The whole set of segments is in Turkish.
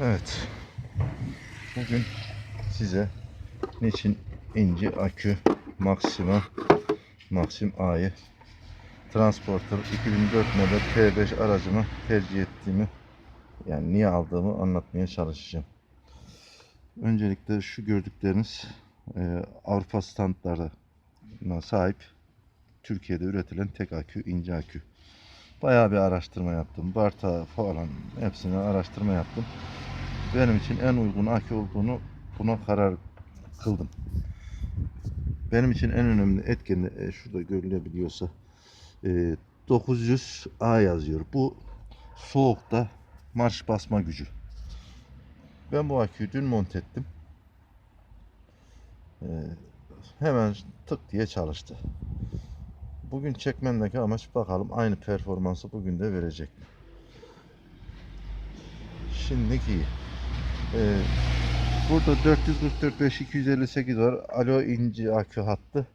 Evet. Bugün size niçin inci akü Maxima Maxim A'yı Transporter 2004 model T5 aracımı tercih ettiğimi yani niye aldığımı anlatmaya çalışacağım. Öncelikle şu gördükleriniz e, Avrupa standlarına sahip Türkiye'de üretilen tek akü, ince akü. Bayağı bir araştırma yaptım. Barta falan hepsini araştırma yaptım. Benim için en uygun akü olduğunu buna karar kıldım. Benim için en önemli etken e, şurada görülebiliyorsa e, 900A yazıyor. Bu soğukta marş basma gücü. Ben bu aküyü dün monte ettim. E, hemen tık diye çalıştı. Bugün çekmemdeki amaç bakalım aynı performansı bugün de verecek mi? Şimdiki e, burada 444 5258 var. Alo inci akü hattı.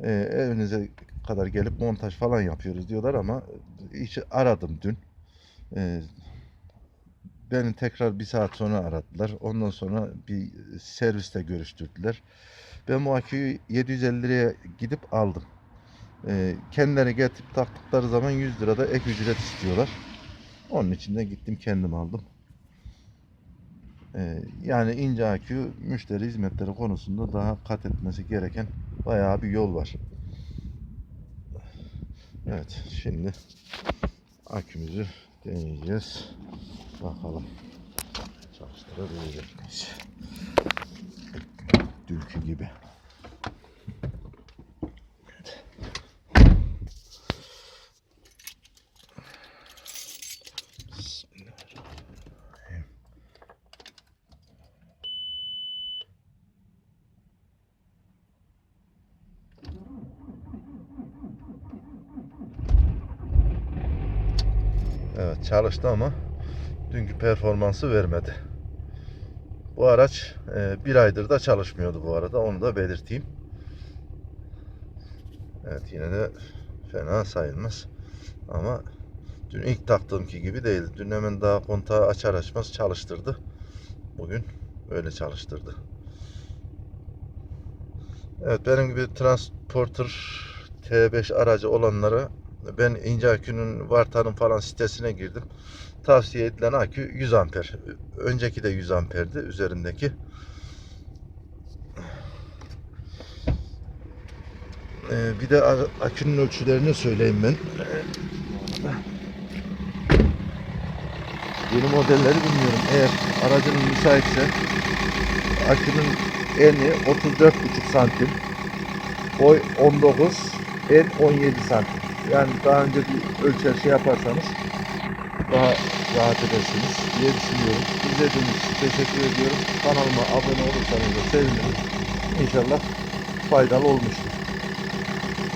E, evinize kadar gelip montaj falan yapıyoruz diyorlar ama hiç aradım dün. E, beni tekrar bir saat sonra aradılar. Ondan sonra bir serviste görüştürdüler. Ben bu aküyü 750 liraya gidip aldım. E, kendileri getirip taktıkları zaman 100 lirada ek ücret istiyorlar. Onun için de gittim kendim aldım. E, yani ince akü müşteri hizmetleri konusunda daha kat etmesi gereken bayağı bir yol var. Evet şimdi akümüzü deneyeceğiz. Bakalım çalıştırabilecek miyiz? Dünkü gibi. Bismillahirrahmanirrahim. Çalıştı ama dünkü performansı vermedi. Bu araç e, bir aydır da çalışmıyordu bu arada onu da belirteyim. Evet yine de fena sayılmaz. Ama dün ilk taktığımki gibi değildi. Dün hemen daha kontağı açar açmaz çalıştırdı. Bugün öyle çalıştırdı. Evet benim gibi transporter T5 aracı olanlara ben ince akünün Varta'nın falan sitesine girdim. Tavsiye edilen akü 100 amper. Önceki de 100 amperdi üzerindeki. Ee, bir de akünün ölçülerini söyleyeyim ben. Yeni modelleri bilmiyorum. Eğer aracın müsaitse akünün eni 34,5 santim. Boy 19, en 17 santim. Yani daha önce bir ölçer şey yaparsanız daha rahat edersiniz diye düşünüyorum. İzlediğiniz için teşekkür ediyorum. Kanalıma abone olursanız da sevinirim. İnşallah faydalı olmuştur.